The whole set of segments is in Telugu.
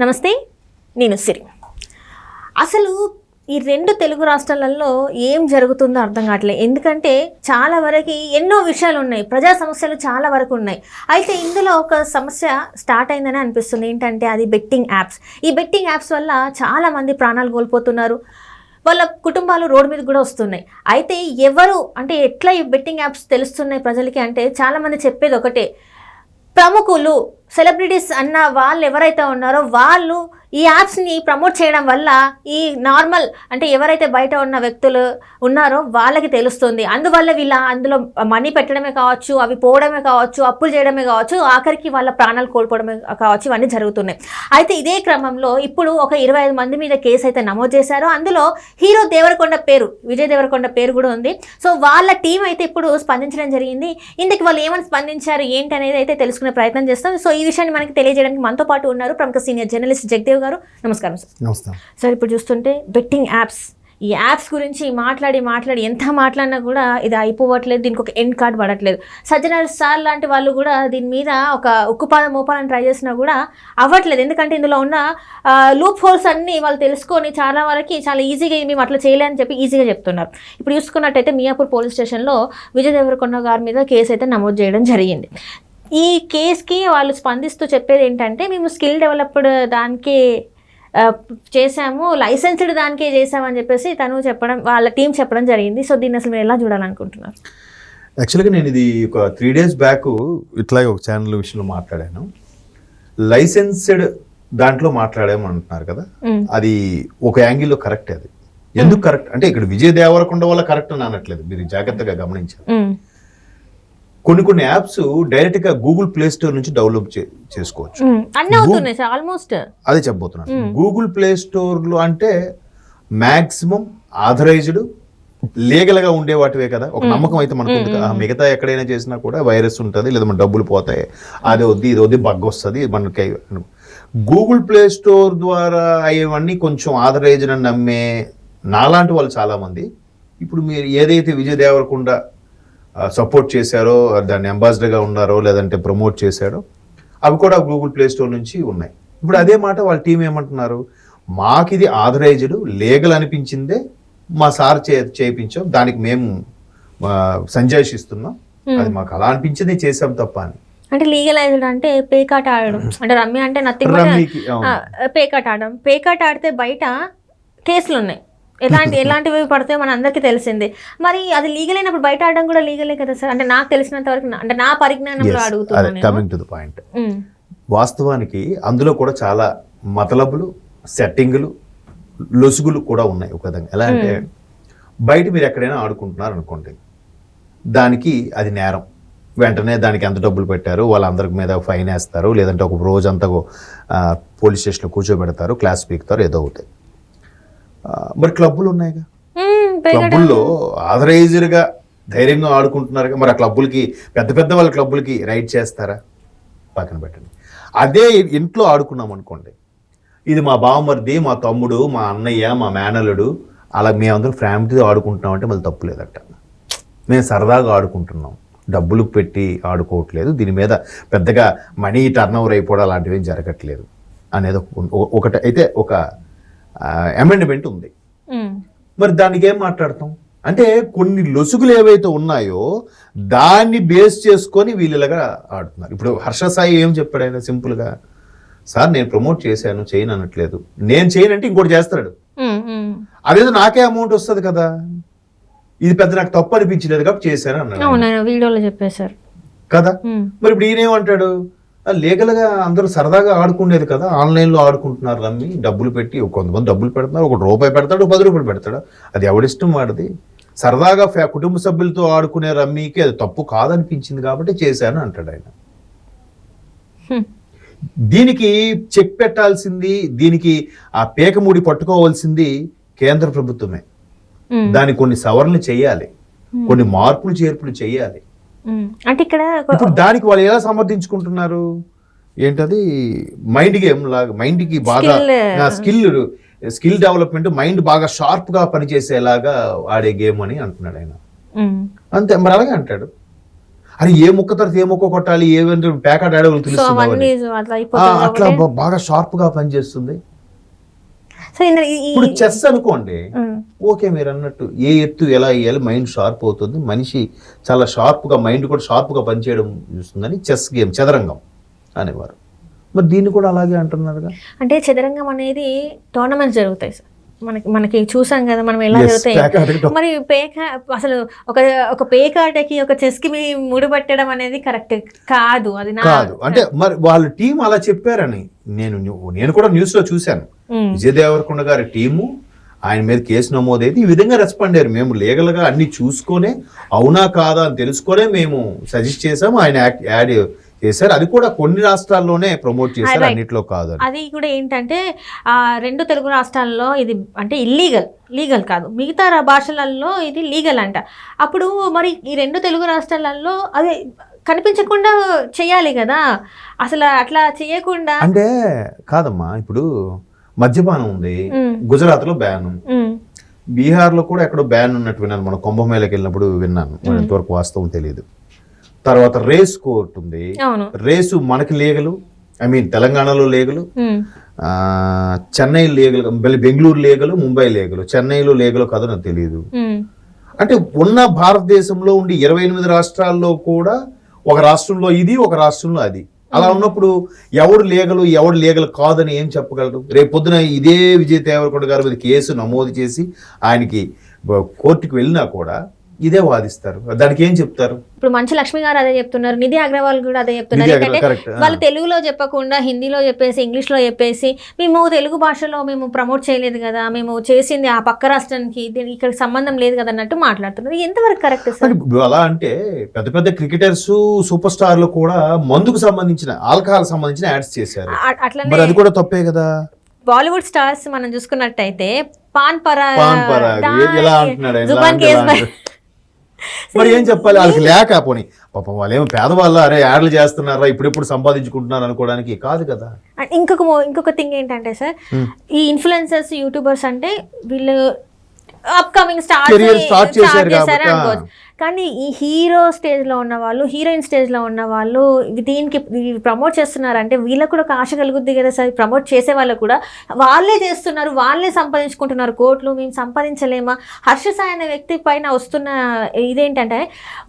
నమస్తే నేను సిరి. అసలు ఈ రెండు తెలుగు రాష్ట్రాలలో ఏం జరుగుతుందో అర్థం కావట్లేదు ఎందుకంటే చాలా వరకు ఎన్నో విషయాలు ఉన్నాయి. ప్రజా సమస్యలు చాలా వరకు ఉన్నాయి. అయితే ఇందులో ఒక సమస్య స్టార్ట్ అయిందని అనిపిస్తుంది. ఏంటంటే అది బెట్టింగ్ యాప్స్. ఈ బెట్టింగ్ యాప్స్ వల్ల చాలామంది ప్రాణాలు కోల్పోతున్నారు. వాళ్ళ కుటుంబాలు రోడ్డు మీద కూడా వస్తున్నాయి. అయితే ఎవరు అంటే ఎట్లా ఈ బెట్టింగ్ యాప్స్ తెలుస్తున్నాయి ప్రజలకి అంటే చాలామంది చెప్పేది ఒకటే. ప్రముఖులు సెలబ్రిటీస్ అన్న వాళ్ళు ఎవరైతే ఉన్నారో వాళ్ళు ఈ యాప్స్ని ప్రమోట్ చేయడం వల్ల ఈ నార్మల్ అంటే ఎవరైతే బయట ఉన్న వ్యక్తులు ఉన్నారో వాళ్ళకి తెలుస్తుంది. అందువల్ల వీళ్ళ అందులో మనీ పెట్టడమే కావచ్చు అవి పోవడమే కావచ్చు అప్పులు చేయడమే కావచ్చు ఆఖరికి వాళ్ళ ప్రాణాలు కోల్పోవడమే కావచ్చు ఇవన్నీ జరుగుతున్నాయి. అయితే ఇదే క్రమంలో ఇప్పుడు ఒక ఇరవై ఐదు మంది మీద కేసు అయితే నమోదు చేశారు. అందులో హీరో దేవరకొండ పేరు విజయ్ దేవరకొండ పేరు కూడా ఉంది. సో వాళ్ళ టీం అయితే ఇప్పుడు స్పందించడం జరిగింది. ఇందుకు వాళ్ళు ఏమని స్పందించారు ఏంటి అనేది అయితే తెలుసుకునే ప్రయత్నం చేస్తాం. సో ఈ విషయాన్ని మనకి తెలియజేయడానికి మనతో పాటు ఉన్నారు ప్రముఖ సీనియర్ జర్నలిస్ట్ జగదేవ్ గారు నమస్కారం సార్. నమస్తే సార్ ఇప్పుడు చూస్తుంటే బెట్టింగ్ యాప్స్. ఈ యాప్స్ గురించి మాట్లాడి మాట్లాడి ఎంత మాట్లాడినా కూడా ఇది అయిపోవట్లేదు దీనికి ఒక ఎండ్ కార్డ్ పడట్లేదు. సజ్జన సార్ లాంటి వాళ్ళు కూడా దీని మీద ఒక ఉక్కుపాదం మోపాలని ట్రై చేసినా కూడా అవ్వట్లేదు. ఎందుకంటే ఇందులో ఉన్న లూప్ హోల్స్ అన్నీ వాళ్ళు తెలుసుకొని చాలా వరకు చాలా ఈజీగా మేము అట్లా చేయలేని చెప్పి ఈజీగా చెప్తున్నారు. ఇప్పుడు చూసుకున్నట్టయితే మియాపూర్ పోలీస్ స్టేషన్లో విజయ్ దేవరకొండ గారి మీద కేసు అయితే నమోదు చేయడం జరిగింది. ఈ కేసుకి వాళ్ళు స్పందిస్తూ చెప్పేది ఏంటంటే మేము స్కిల్ డెవలప్డ్ దానికి ఆ, చేశాము లైసెన్స్డ్ దానికే చేశామని చెప్పేసి తను చెప్పడం వాళ్ళ టీం చెప్పడం జరిగింది. సో దీన్ని అసలు మీరు ఎలా చూడాలనుకుంటున్నారు? యాక్చువల్గా నేను ఇది ఒక త్రీ డేస్ బ్యాక్ ఇట్లాగే ఒక ఛానల్ విషయంలో మాట్లాడాను. లైసెన్స్డ్ దాంట్లో మాట్లాడాము అంటున్నారు కదా. అది ఒక యాంగిల్లో కరెక్ట్ అది. ఎందుకు కరెక్ట్? అంటే ఇక్కడ విజయ్ దేవరకొండ వల్ల కరెక్ట్ అని అనట్లేదు. మీరు జాగ్రత్తగా గమనించారు. కొన్ని కొన్ని యాప్స్ డైరెక్ట్గా గూగుల్ ప్లే స్టోర్ నుంచి డెవలప్ చేసుకోవచ్చు. అన్నీ ఆల్మోస్ట్ అదే చెప్పబోతున్నాను. గూగుల్ ప్లే స్టోర్లో అంటే మ్యాక్సిమం ఆథరైజ్డ్ లీగల్గా ఉండే వాటివే కదా. ఒక నమ్మకం అయితే మనకు ఉంది కదా. మిగతా ఎక్కడైనా చేసినా కూడా వైరస్ ఉంటుంది లేదా మన డబ్బులు పోతాయి. అది వద్ది ఇది వద్ది బగ్ వస్తుంది మనకి గూగుల్ ప్లే స్టోర్ ద్వారా అవన్నీ కొంచెం ఆథరైజ్డ్ అని నమ్మే నాలాంటి వాళ్ళు చాలా మంది ఇప్పుడు మీరు ఏదైతే విజయ్ దేవరకొండ సపోర్ట్ చేశారో దాన్ని ambassador గా ఉన్నారో లేదంటే ప్రమోట్ చేశారో అవి కూడా గూగుల్ ప్లే స్టోర్ నుంచి ఉన్నాయి. ఇప్పుడు అదే మాట వాళ్ళ టీం ఏమంటున్నారు? మాకు ఇది ఆథరైజ్డ్ లీగల్ అనిపించిందే మా సార్ చే చేయించాం దానికి మేము సంజాయిషిస్తున్నాం. అది మాకు అలా అనిపించింది చేసాం తప్ప అని. అంటే లీగలైజ్డ్ అంటే పేకాట ఆడడం. అంటే రమ్మి అంటే నథింగ్. పేకాట ఆడడం. పేకాట ఆడితే బయట కేసులు ఉన్నాయి. ఎలాంటి ఎలాంటివి పడతాయో మన అందరికీ తెలిసిందే. మరి అది లీగల్ అయినప్పుడు బయట ఆడడం కూడా లీగలే కదా సార్? అంటే నాకు తెలిసినంత వరకు అంటే నా పరిజ్ఞానంలో అడుగుతున్నాను నేను. Coming to the point. వాస్తవానికి అందులో కూడా చాలా మతలబులు సెట్టింగులు లొసుగులు కూడా ఉన్నాయి ఒక విధంగా. ఎలా అంటే బయట మీరు ఎక్కడైనా ఆడుకుంటున్నారు అనుకోండి దానికి అది నేరం. వెంటనే దానికి ఎంత డబ్బులు పెట్టారు వాళ్ళందరి మీద ఫైన్ వేస్తారు లేదంటే ఒక రోజంతా పోలీస్ స్టేషన్లో కూర్చోబెడతారు క్లాస్ పీకుతారు ఏదో అవుతాయి. మరి క్లబ్బులు ఉన్నాయిగా? క్లబ్బుల్లో ఆథరైజ్డ్గా ధైర్యంగా ఆడుకుంటున్నారు మరి ఆ క్లబ్బులకి పెద్ద పెద్ద వాళ్ళ క్లబ్బులకి రైడ్ చేస్తారా? పక్కన పెట్టండి. అదే ఇంట్లో ఆడుకున్నాం అనుకోండి. ఇది మా బావమరిది మా తమ్ముడు మా అన్నయ్య మా మేనలుడు అలా మేమందరం ఫ్యామిలీతో ఆడుకుంటున్నాం అంటే మళ్ళీ తప్పు లేదట. మేము సరదాగా ఆడుకుంటున్నాం. డబ్బులు పెట్టి ఆడుకోవట్లేదు. దీని మీద పెద్దగా మనీ టర్న్ ఓవర్ అయిపోవడం అలాంటివి జరగట్లేదు. అనేది ఒక- ఒకటి అయితే ఒక అమెండ్మెంట్ ఉంది. మరి దానికి ఏం మాట్లాడతాం? అంటే కొన్ని లొసుగులు ఏవైతే ఉన్నాయో దాన్ని బేస్ చేసుకొని వీళ్ళగా ఆడుతున్నారు. ఇప్పుడు హర్ష సాయి ఏం చెప్పాడు ఆయన సింపుల్గా? సార్ నేను ప్రమోట్ చేశాను చేయను అనట్లేదు. నేను చేయనంటే ఇంకోటి చేస్తాడు. అదేదో నాకే అమౌంట్ వస్తుంది కదా. ఇది పెద్ద నాకు తప్పు అనిపించలేదు కాబట్టి చేశాను అన్నాడు వీడియోలో చెప్పేశారు. కదా. మరి ఇప్పుడు ఈయనేమంటాడు? "ఆ, లీగల్గా అందరూ సరదాగా ఆడుకునేది కదా. ఆన్లైన్లో ఆడుకుంటున్నారు రమ్మి. డబ్బులు పెట్టి కొంతమంది డబ్బులు పెడుతున్నారు ఒక రూపాయి పెడతాడు పది రూపాయలు పెడతాడు. అది ఎవడిష్టం వాడిది? సరదాగా ఫ్యా- కుటుంబ సభ్యులతో ఆడుకునే రమ్మీకి అది తప్పు కాదనిపించింది కాబట్టి చేశాను అంటాడు ఆయన. దీనికి చెక్ పెట్టాల్సింది దీనికి ఆ పేకమూడి పట్టుకోవాల్సింది కేంద్ర ప్రభుత్వమే. దానికి కొన్ని సవరణలు చేయాలి. కొన్ని మార్పులు చేర్పులు చేయాలి. అంటే ఇక్కడ ఇప్పుడు దానికి వాళ్ళు ఎలా సమర్థించుకుంటున్నారు ఏంటది మైండ్ గేమ్ లాగా మైండ్కి బాగా. స్కిల్ స్కిల్ డెవలప్మెంట్ మైండ్ బాగా షార్ప్గా పనిచేసేలాగా ఆడే గేమ్ అని అంటున్నాడు ఆయన. అంతే మరి అలాగే అంటాడు అరే ఏ ముక్క తర్వాత ఏ ముక్క కొట్టాలి ఏమంటే ప్యాకెట్ ఆడేవాళ్ళు సో తెలుస్తుంది అవన్నీ అవన్నీ. అట్లా బాగా షార్ప్గా పనిచేస్తుంది సో ఇప్పుడు చెస్ అనుకోండి ఓకే మీరు అన్నట్టు ఏ ఎత్తు ఎలా వేయాలి మైండ్ షార్ప్ అవుతుంది. మనిషి చాలా షార్ప్గా మైండ్ కూడా షార్ప్గా పనిచేయడం చూస్తుందని చెస్ గేమ్ చదరంగం అనేవారు. మరి దీన్ని కూడా అలాగే అంటున్నారుగా? అంటే చదరంగం అనేది టోర్నమెంట్స్ జరుగుతాయి సార్ మనకి మనకి చూసాం కదా మనం ఎలా జరుగుతాయి. మరి పేక అసలు ఒక ఒక పేక ఆటకి ఒక చెస్కి మీ ముడిపట్టడం అనేది కరెక్ట్ కాదు అది కాదు. అంటే మరి వాళ్ళ టీం అలా చెప్పారని నేను నేను కూడా న్యూస్లో చూశాను విజయ్ దేవరకొండ గారి టీము ఆయన మీద కేసు నమోదైతే ఈ విధంగా రెస్పాండ్ అయ్యారు. మేము లీగల్గా అన్ని చూసుకొనే అవునా కాదా అని తెలుసుకొనే మేము సజెస్ట్ చేసాము ఆయన యాడ్ చేశారు. అది కూడా కొన్ని రాష్ట్రాల్లోనే ప్రమోట్ చేశారు. అన్నిట్లో కాదు అది కూడా ఏంటంటే ఆ రెండు తెలుగు రాష్ట్రాల్లో ఇది అంటే ఇల్లీగల్ లీగల్ కాదు. మిగతా భాషలలో ఇది లీగల్ అంట. అప్పుడు మరి ఈ రెండు తెలుగు రాష్ట్రాలలో అది కనిపించకుండా చేయాలి కదా. అసలు అట్లా చేయకుండా అంటే కాదమ్మా ఇప్పుడు మద్యపానం ఉంది గుజరాత్లో బ్యాన్. బీహార్లో కూడా ఎక్కడో బ్యాన్ ఉన్నట్టు విన్నాను. మన కుంభమేళకి వెళ్ళినప్పుడు విన్నాను. ఎంతవరకు వాస్తవం తెలియదు. తర్వాత రేస్ కోర్ట్ ఉంది. రేసు మనకి లీగలు ఐ మీన్ తెలంగాణలో లీగలు చెన్నై లీగలు బెంగళూరు లీగలు ముంబై లీగలు చెన్నైలో లీగలు కాదో నాకు తెలియదు అంటే ఉన్న భారతదేశంలో ఉండి ఇరవై ఎనిమిది రాష్ట్రాల్లో కూడా ఒక రాష్ట్రంలో ఇది ఒక రాష్ట్రంలో అది. అలా ఉన్నప్పుడు ఎవడు లీగలు ఎవడు లీగల్ కాదని ఏం చెప్పగలరు? రేపు పొద్దున ఇదే విజయ్ దేవరకొండ గారి మీద కేసు నమోదు చేసి ఆయనకి కోర్టుకు వెళ్ళినా కూడా ఇదే వాదిస్తారు. దానికి ఏం చెప్తారు? ఇప్పుడు మంచు లక్ష్మి గారు అదే చెప్తున్నారు నిధి అగ్రవాల్ కూడా అదే చెప్తున్నారు. ఏంటంటే. వాళ్ళు తెలుగులో చెప్పకుండా హిందీలో చెప్పేసి ఇంగ్లీష్లో చెప్పేసి మేము తెలుగు భాషలో మేము ప్రమోట్ చేయలేదు కదా మేము చేసింది ఆ పక్క రాష్ట్రానికి ఇక్కడ సంబంధం లేదు కదా అన్నట్టు మాట్లాడుతున్నారు. ఎంతవరకు కరెక్ట్ సార్? అలా అంటే పెద్ద పెద్ద క్రికెటర్స్ సూపర్ స్టార్లు కూడా మందుకు సంబంధించిన ఆల్కహాల్ సంబంధించిన యాడ్స్ చేశారు. అ- మరి అట్లనే అది కూడా తప్పే కదా? బాలీవుడ్ స్టార్స్ మనం చూసుకున్నట్టయితే పాన్ పరా? జుబాన్ కేస్ మరి ఏం చెప్పాలి? వాళ్ళకి లేక పోని. పాపం వాళ్ళేమో పేదవాళ్ళ అరే యాడ్లు చేస్తున్నారా? ఇప్పుడిప్పుడు సంపాదించుకుంటున్నారు అనుకోవడానికి కాదు కదా. అండ్ ఇంకొక ఇంకొక థింగ్ ఏంటంటే సార్ ఈ ఇన్ఫ్లుయెన్సర్స్ యూట్యూబర్స్ అంటే వీళ్ళు అప్కమింగ్ స్టార్ Career start చేశారు కానీ ఈ హీరో స్టేజ్లో ఉన్న వాళ్ళు హీరోయిన్ స్టేజ్లో ఉన్న వాళ్ళు దీనికి ప్రమోట్ చేస్తున్నారంటే వీళ్ళకు కూడా ఒక ఆశ కలుగుద్ది కదా సార్. ప్రమోట్ చేసే వాళ్ళకు కూడా వాళ్ళే చేస్తున్నారు వాళ్ళే సంపాదించుకుంటున్నారు కోట్లు మేము సంపాదించలేమా? హర్ష సాయి అనే వ్యక్తి పైన వస్తున్న ఇదేంటంటే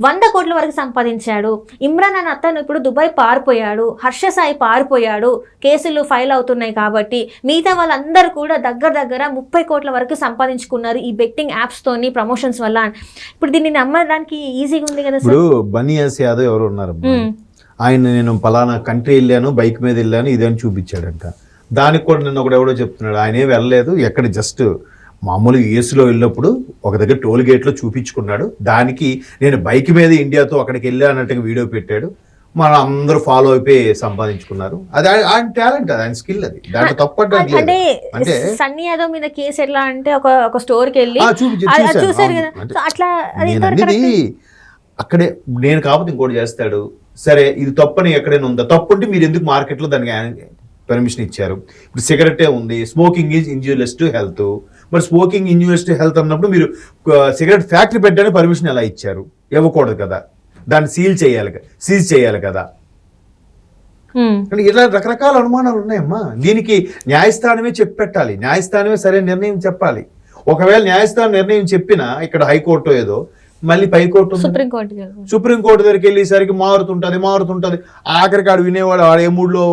వంద కోట్ల వరకు సంపాదించాడు. ఇమ్రాన్ అనే అతను ఇప్పుడు దుబాయ్ పారిపోయాడు హర్ష సాయి పారిపోయాడు కేసులు ఫైల్ అవుతున్నాయి కాబట్టి మిగతా వాళ్ళందరూ కూడా దగ్గర దగ్గర ముప్పై కోట్ల వరకు సంపాదించుకున్నారు ఈ బెట్టింగ్ యాప్స్తోని ప్రమోషన్స్ వల్ల. ఇప్పుడు దీన్ని నమ్మడానికి ఈజీగా ఉంది కదా ఇప్పుడు బనియాస్ యాదవ్ ఎవరు ఉన్నారు. ఆయన నేను పలానా కంట్రీ వెళ్ళాను బైక్ మీద వెళ్ళాను ఇదని చూపించాడంట. దానికి కూడా నిన్న ఒకడు ఎవడో చెప్తున్నాడు ఆయన ఏం వెళ్ళలేదు ఎక్కడ జస్ట్ మామూలుగా యూఎస్లో వెళ్ళినప్పుడు ఒక దగ్గర టోల్ గేట్లో చూపించుకున్నాడు. దానికి నేను బైక్ మీద ఇండియాతో అక్కడికి వెళ్ళానట్టుగా వీడియో పెట్టాడు. మన అందరూ ఫాలో అయిపోయి సంపాదించుకున్నారు. అది ఆయన- టాలెంట్ అది ఆయన స్కిల్ అది. దాంట్లో తప్పట్లేదు అంటే సన్నీ యాదవ్ మీద కేసు ఎట్లా అంటే ఒక ఒక స్టోర్కి వెళ్ళి. చూసారు. కదా. అట్లా అనేది? అక్కడే నేను కాకపోతే ఇంకోటి చేస్తాడు. సరే ఇది తప్పని ఎక్కడైనా ఉందా? తప్పు అంటే మీరు ఎందుకు మార్కెట్లో దానికి పర్మిషన్ ఇచ్చారు? ఇప్పుడు సిగరెటే ఉంది. Smoking is injurious to health మరి స్మోకింగ్ ఇంజూరియస్ టు హెల్త్ అన్నప్పుడు మీరు సిగరెట్ ఫ్యాక్టరీ పెట్టడానికి పర్మిషన్ ఎలా ఇచ్చారు? ఇవ్వకూడదు కదా. దాన్ని సీల్ చేయాలి సీజ్ చేయాలి కదా. ఇలా రకరకాల అనుమానాలు ఉన్నాయమ్మా. దీనికి న్యాయస్థానమే చెప్పి పెట్టాలి న్యాయస్థానమే సరైన నిర్ణయం చెప్పాలి. ఒకవేళ న్యాయస్థానం నిర్ణయం చెప్పినా ఇక్కడ హైకోర్టు ఏదో మళ్ళీ పైకోర్టు. సుప్రీంకోర్టు దగ్గరికి వెళ్ళేసరికి మారుతుంటది మారుతుంటది. ఆఖరికి ఆడు వినేవాడు ఆడు ఏ మూడ్లో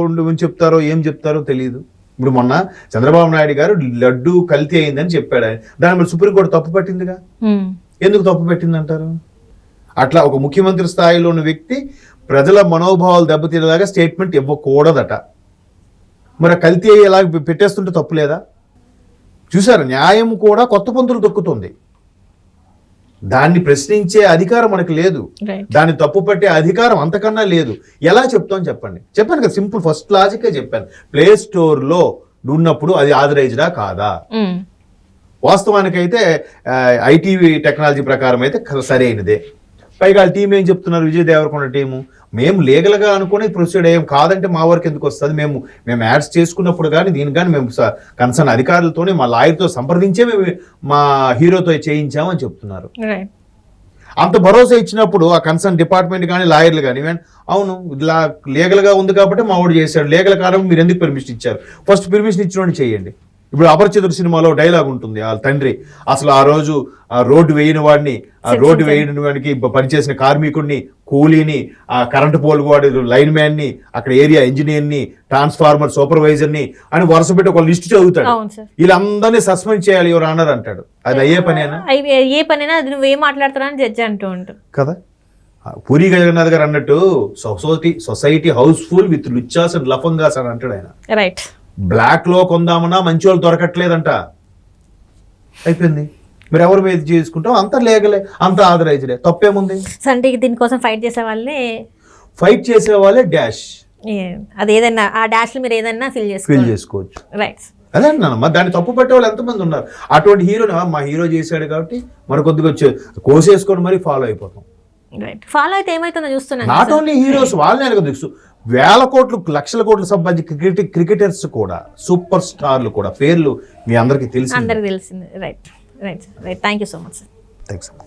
చెప్తారో ఏం చెప్తారో తెలియదు ఇప్పుడు మొన్న చంద్రబాబు నాయుడు గారు లడ్డు కల్తీ అయిందని చెప్పాడు ఆయన. దాని మరి సుప్రీంకోర్టు తప్పు పట్టిందిగా. ఎందుకు తప్పు పెట్టిందంటారు? అట్లా ఒక ముఖ్యమంత్రి స్థాయిలో ఉన్న వ్యక్తి ప్రజల మనోభావాలు దెబ్బతీరేలాగా స్టేట్మెంట్ ఇవ్వకూడదట. మరి కల్తీ అయ్యేలా పెట్టేస్తుంటే తప్పు లేదా? చూసారు న్యాయం కూడా కొత్త పంతులు తొక్కుతుంది దాన్ని ప్రశ్నించే అధికారం మనకు లేదు. దాన్ని తప్పు పట్టే అధికారం అంతకన్నా లేదు. ఎలా చెప్తాం చెప్పండి? చెప్పాను కదా సింపుల్ ఫస్ట్ లాజికే చెప్పాను. ప్లే స్టోర్లో ఉన్నప్పుడు అది ఆథరైజ్డా కాదా. వాస్తవానికైతే ఐటీ టెక్నాలజీ ప్రకారం అయితే సరైనదే. పైగా వాళ్ళ టీం ఏం చెప్తున్నారు? విజయ్ దేవరకొండ టీము మేము లీగల్గా అనుకుని ప్రొసీడ్ అయ్యాం. కాదంటే మా వరకు ఎందుకు వస్తుంది? మేము మేము యాడ్స్ చేసుకున్నప్పుడు కానీ దీని కానీ మేము కన్సర్న్ అధికారులతోనే మా లాయర్తో సంప్రదించే మేము మా హీరోతో చేయించామని చెప్తున్నారు. అంత భరోసా ఇచ్చినప్పుడు ఆ కన్సర్న్ డిపార్ట్మెంట్ కానీ లాయర్లు కానీ "ఈవెన్, అవును ఇలా లీగల్గా ఉంది కాబట్టి మా వాడు చేశాడు. లీగల్ కారణం మీరు ఎందుకు పర్మిషన్ ఇచ్చారు? ఫస్ట్ పర్మిషన్ ఇచ్చిన చేయండి. ఇప్పుడు అపరిచితుడు సినిమాలో డైలాగ్ ఉంటుంది ఆ తండ్రి. అసలు ఆ రోజు ఆ రోడ్డు వేయని వాడిని ఆ రోడ్డు వేయని వాడికి పనిచేసిన కార్మికుడిని కూలీని ఆ కరెంటు పోల్ వాడి లైన్ మ్యాన్ని అక్కడ ఏరియా ఇంజనీర్ని ట్రాన్స్ఫార్మర్ సూపర్వైజర్ని అని వరుస పెట్టి ఒక లిస్ట్ చదువుతాడు. వీళ్ళందరినీ సస్పెండ్ చేయాలి ఎవరు అన్నారు అంటాడు. అది అయ్యే పనేనా? ఏ పనైనా? అది నువ్వేం మాట్లాడుతున్నా అని జడ్జి అంటూ ఉంటారు కదా? పూరి జగన్నాథ్ గారు అన్నట్టు society society house full with లుచ్చాస్ and లఫంగాస్ అని అంటాడు ఆయన. రైట్. బ్లాక్లో కొందామన్నా మంచి వాళ్ళు దొరకట్లేదంట. అయిపోయింది. మీరు ఎవరి మీద చేసుకుంటాం? అంత లేగలే అంత ఆదరైజలే. తప్పేముంది? అంటే దీనికోసం ఫైట్ చేసే వాళ్ళే ఫైట్ చేసే వాళ్ళే డాష్ అది ఏదైనా ఆ డాష్లో మీరు ఏదైనా ఫిల్ ఫీల్ చేసుకోవాలి చేసుకోవచ్చు. రైట్ అదే అన్నానమ్మా దాన్ని తప్పు పట్టే వాళ్ళు ఎంతమంది ఉన్నారు? అటువంటి హీరోని "ఆ, మా హీరో చేశాడు కాబట్టి మరి కొద్దిగా వచ్చే కోసేసుకొని మరి ఫాలో అయిపోతాం. రైట్ ఫాలో అయితే ఏమవుతుందో చూస్తున్నాను. నాట్ ఓన్లీ హీరోస్ వాళ్ళనే కదా తెలుసు వేల కోట్లు లక్షల కోట్లు సంబంధించి క్రికెట్ క్రికెటర్స్ కూడా సూపర్ స్టార్లు కూడా. పేర్లు మీ అందరికీ తెలిసి అందరికి తెలిసింది. Right right right thank you so much sir thanks